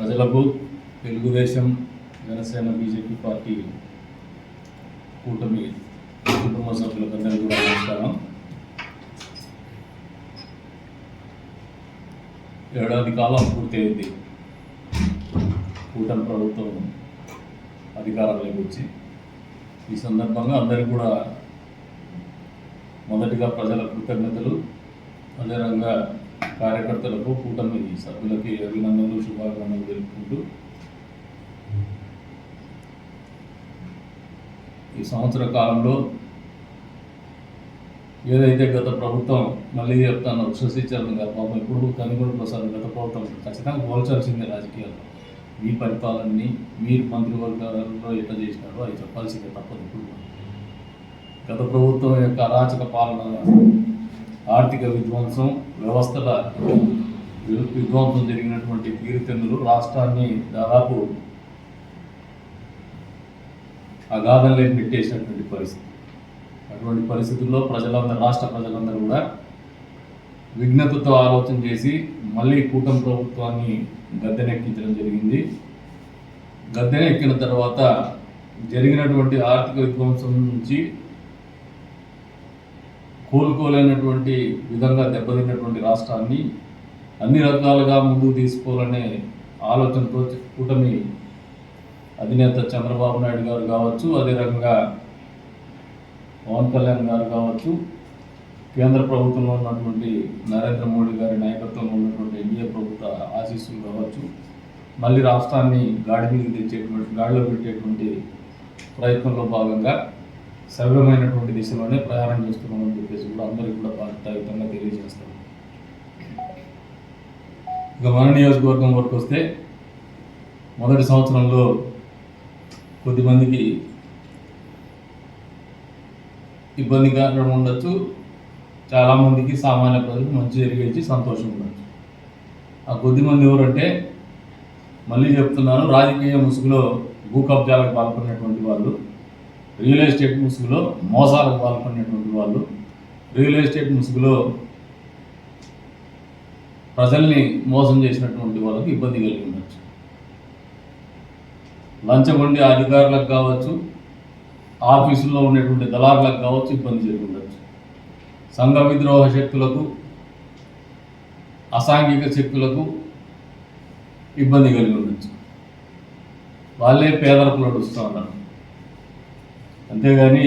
ప్రజలకు Telugu Desam Janasena BJP party కూటమి కుటుంబ సభ్యులకందరికీ కూడా నమస్కారం. ఏడాది కాలం పూర్తయింది. కూటమి ప్రభుత్వం అధికారంలోకి వచ్చి ఈ సందర్భంగా అందరికీ కూడా మొదటిగా ప్రజల కృతజ్ఞతలు. అదేవిధంగా కార్యకర్తలకు కూటమి సభ్యులకి అభినందనలు శుభాకాంక్షలు తెలుపుకుంటూ ఈ సంవత్సర కాలంలో ఏదైతే గత ప్రభుత్వం మళ్ళీ చెప్తాను విశ్వసించాలని కదా పాపం ఇప్పుడు కనుగోలు ప్రసాద్ గత ప్రభుత్వం ఖచ్చితంగా పోల్చాల్సిందే రాజకీయాల్లో. మీ పరిపాలనని మీరు మంత్రివర్గాలలో ఎట్లా చేసినారో అది చెప్పాల్సిందే తప్పదు ఇప్పుడు గత ప్రభుత్వం యొక్క అరాచక పాలన ఆర్థిక విధ్వంసం వ్యవస్థల విధ్వంసం జరిగినటువంటి కీర్తనలు రాష్ట్రాన్ని దాదాపు అగాధంలో పెట్టేసినటువంటి పరిస్థితి. అటువంటి పరిస్థితుల్లో ప్రజలందరూ రాష్ట్ర ప్రజలందరూ కూడా విఘ్నతతో ఆలోచన చేసి మళ్ళీ కూటమి ప్రభుత్వాన్ని గద్దెనెక్కించడం జరిగింది. గద్దెనెక్కిన తర్వాత జరిగినటువంటి ఆర్థిక విధ్వంసం నుంచి కోలుకోలేనటువంటి విధంగా దెబ్బతిన్నటువంటి రాష్ట్రాన్ని అన్ని రకాలుగా ముందుకు తీసుకోవాలనే ఆలోచనతో కూటమి అధినేత చంద్రబాబు నాయుడు గారు కావచ్చు అదే రకంగా పవన్ కళ్యాణ్ గారు కావచ్చు కేంద్ర ప్రభుత్వంలో ఉన్నటువంటి నరేంద్ర మోడీ గారి నాయకత్వంలో ఉన్నటువంటి ఎన్డీఏ ప్రభుత్వ ఆశీస్సులు కావచ్చు మళ్ళీ రాష్ట్రాన్ని గాడి మీద తెచ్చేటువంటి గాడిలో పెట్టేటువంటి ప్రయత్నంలో భాగంగా సవ్యమైనటువంటి దిశలోనే ప్రయాణం చేస్తున్నామని చెప్పేసి కూడా అందరికీ కూడా బాధ్యతాయుతంగా తెలియజేస్తాం. ఇక మన నియోజకవర్గం వరకు వస్తే మొదటి సంవత్సరంలో కొద్దిమందికి ఇబ్బందిగా ఉండొచ్చు. చాలామందికి సామాన్య ప్రజలకు మంచి జరిగేసి సంతోషం ఉండొచ్చు. ఆ కొద్దిమంది ఎవరంటే మళ్ళీ చెప్తున్నాను రాజకీయ ముసుగులో భూ కబ్జాలకు పాల్పడినటువంటి వాళ్ళు. రియల్ ఎస్టేట్ ముసుగులో మోసాలకు పాల్పడినటువంటి వాళ్ళు రియల్ ఎస్టేట్ ముసుగులో ప్రజల్ని మోసం చేసినటువంటి వాళ్ళకి ఇబ్బంది కలిగి ఉండొచ్చు. లంచగొండి అధికారులకు కావచ్చు ఆఫీసుల్లో ఉండేటువంటి దళారులకు కావచ్చు ఇబ్బంది జరిగి ఉండొచ్చు. సంఘ విద్రోహ శక్తులకు అసాంఘిక శక్తులకు ఇబ్బంది కలిగి ఉండొచ్చు. వాళ్ళే పేదలకు నడుస్తూ ఉన్నారు. అంతేగాని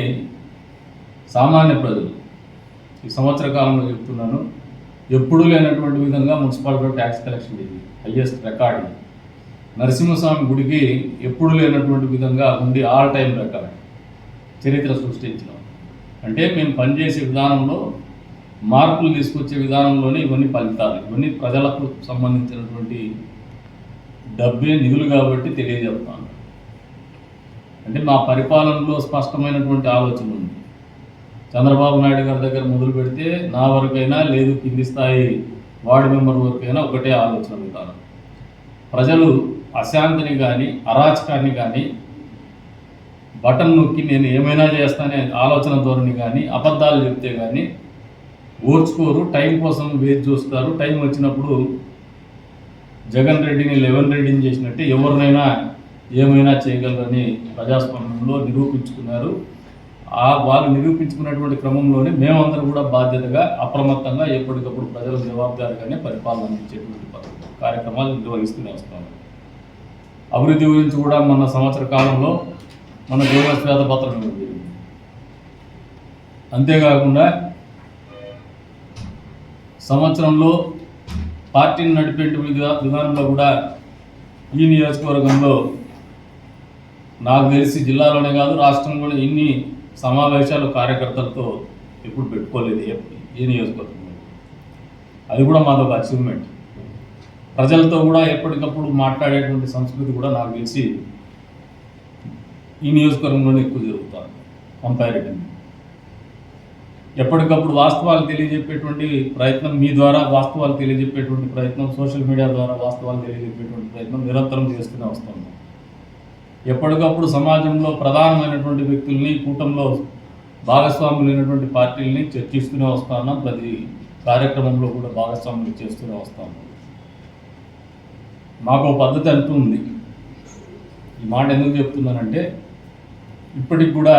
సామాన్య ప్రజలు ఈ సంవత్సర కాలంలో చెప్తున్నాను ఎప్పుడూ లేనటువంటి విధంగా మున్సిపాలిటీ ట్యాక్స్ కలెక్షన్ ఇది హయ్యెస్ట్ రికార్డ్ నరసింహస్వామి గుడికి ఎప్పుడు లేనటువంటి విధంగా ఉంది ఆల్ టైం రికార్డ్ చరిత్ర సృష్టించడం అంటే మేము పనిచేసే విధానంలో మార్పులు తీసుకొచ్చే విధానంలోనే ఇవన్నీ ఫలితాలు ఇవన్నీ ప్రజలకు సంబంధించినటువంటి డబ్బే నిధులు కాబట్టి తెలియజేస్తాను. అంటే మా పరిపాలనలో స్పష్టమైనటువంటి ఆలోచన ఉంది. చంద్రబాబు నాయుడు గారి దగ్గర మొదలు పెడితే నా వరకైనా లేదు కింది స్థాయి వార్డు మెంబర్ వరకైనా ఒకటే ఆలోచన ఉంటారు ప్రజలు అశాంతిని కానీ అరాచకాన్ని కానీ బటన్ నొక్కి నేను ఏమైనా చేస్తానే ఆలోచన ధోరణి కానీ అబద్ధాలు చెప్తే కానీ ఓర్చుకోరు. టైం కోసం వేచి చూస్తారు. టైం వచ్చినప్పుడు జగన్ రెడ్డిని లెవెన్ రెడ్డిని చేసినట్టే ఎవరినైనా ఏమైనా చేయగలరని ప్రజాస్వామ్యంలో నిరూపించుకున్నారు. ఆ వాళ్ళు నిరూపించుకున్నటువంటి క్రమంలోనే మేమందరం కూడా బాధ్యతగా అప్రమత్తంగా ఎప్పటికప్పుడు ప్రజల జవాబుదారిగానే పరిపాలన అందించేటువంటి కార్యక్రమాలు నిర్వహిస్తూనే వస్తాము. అభివృద్ధి గురించి కూడా మన సంవత్సర కాలంలో మన జీవన శ్వేతపత్రం జరిగింది. అంతేకాకుండా సంవత్సరంలో పార్టీని నడిపేటువంటి విధానంలో కూడా ఈ నియోజకవర్గంలో నాకు తెలిసి జిల్లాలోనే కాదు రాష్ట్రంలోనే ఇన్ని సమావేశాలు కార్యకర్తలతో ఎప్పుడు పెట్టుకోలేదు ఏ- నియోజకవర్గం అది కూడా మాదొక అచీవ్మెంట్ ప్రజలతో కూడా ఎప్పటికప్పుడు మాట్లాడేటువంటి సంస్కృతి కూడా నాకు తెలిసి ఈ నియోజకవర్గంలోనే ఎక్కువ జరుగుతుంది కంపారిటివ్లీ ఎప్పటికప్పుడు వాస్తవాలు తెలియజెప్పేటువంటి ప్రయత్నం మీ ద్వారా వాస్తవాలు తెలియజెప్పేటువంటి ప్రయత్నం సోషల్ మీడియా ద్వారా వాస్తవాలు తెలియజెప్పేటువంటి ప్రయత్నం నిరంతరం చేస్తూనే వస్తున్నాం. ఎప్పటికప్పుడు సమాజంలో ప్రధానమైనటువంటి వ్యక్తుల్ని కూటంలో భాగస్వాములైనటువంటి పార్టీలని చర్చిస్తూనే వస్తా ఉన్నాం ప్రతి కార్యక్రమంలో కూడా భాగస్వాములు చేస్తూనే వస్తాం మాకు పద్ధతి అంటూ ఉంది. ఈ మాట ఎందుకు చెప్తున్నానంటే ఇప్పటికి కూడా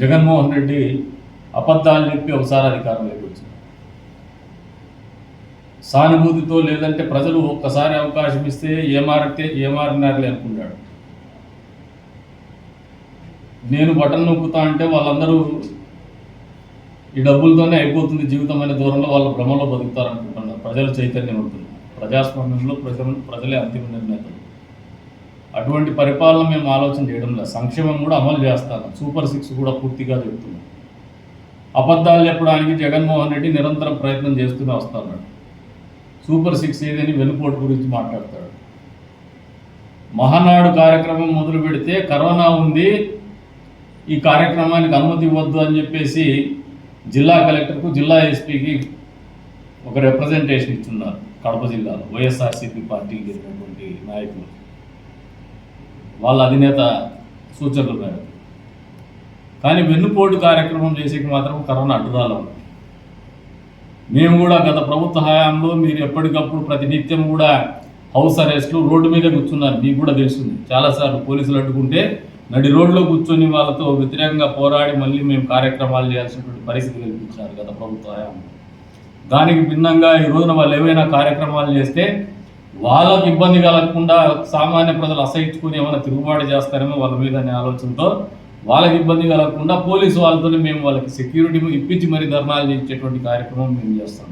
జగన్మోహన్ రెడ్డి అబద్ధాలు చెప్పి ఒకసారి అధికారంలోకి వచ్చింది సానుభూతితో లేదంటే ప్రజలు ఒక్కసారి అవకాశం ఇస్తే ఏమారితే ఏమారినారులే అనుకున్నాడు. నేను బటన్ నొక్కుతా అంటే వాళ్ళందరూ ఈ డబ్బులతోనే అయిపోతుంది జీవితం అనే దూరంలో వాళ్ళ భ్రమలో బతుకుతారు అనుకుంటున్నారు. ప్రజలు చైతన్యవంతులు ప్రజాస్వామ్యంలో ప్రజలు ప్రజలే అంతిమ నిర్ణేతలు. అటువంటి పరిపాలన మేము ఆలోచన చేయడం లేదు. సంక్షేమం కూడా అమలు చేస్తాను. సూపర్ సిక్స్ కూడా పూర్తిగా చెప్తున్నాం. అబద్ధాలు చెప్పడానికి జగన్మోహన్ రెడ్డి నిరంతరం ప్రయత్నం చేస్తూనే వస్తున్నాడు సూపర్ సిక్స్ ఏదని వెనుపోటు గురించి మాట్లాడతాడు. మహానాడు కార్యక్రమం మొదలు పెడితే కరోనా ఉంది ఈ కార్యక్రమానికి అనుమతి ఇవ్వద్దు అని చెప్పేసి జిల్లా కలెక్టర్కు జిల్లా ఎస్పీకి ఒక రిప్రజెంటేషన్ ఇస్తున్నారు కడప జిల్లాలో వైఎస్ఆర్సీపీ పార్టీకి చెందినటువంటి నాయకులు. వాళ్ళ అధినేత సూచనలు మేరకు. కానీ వెన్నుపోటు కార్యక్రమం చేసేకి మాత్రం కరోనా అడ్డురాలో ఉంది. మేము కూడా గత ప్రభుత్వ హయాంలో మీరు ఎప్పటికప్పుడు ప్రతినిత్యం కూడా హౌస్ అరెస్ట్లు రోడ్డు మీద కూర్చున్నారు. మీకు కూడా తెలుస్తుంది చాలాసార్లు పోలీసులు అడ్డుకుంటే నడి రోడ్లో కూర్చొని వాళ్ళతో వ్యతిరేకంగా పోరాడి మళ్ళీ మేము కార్యక్రమాలు చేయాల్సినటువంటి పరిస్థితి కల్పించారు గత ప్రభుత్వ. హయాంలో దానికి భిన్నంగా ఈ రోజున వాళ్ళు ఏవైనా కార్యక్రమాలు చేస్తే వాళ్ళకి ఇబ్బంది కలగకుండా సామాన్య ప్రజలు అసహించుకుని ఏమైనా తిరుగుబాటు చేస్తారేమో వాళ్ళ మీద అనే ఆలోచనతో వాళ్ళకి ఇబ్బంది కలగకుండా పోలీసు వాళ్ళతోనే మేము వాళ్ళకి సెక్యూరిటీ ఇప్పించి మరి ధర్నాలు చేసేటువంటి కార్యక్రమం మేము చేస్తాం.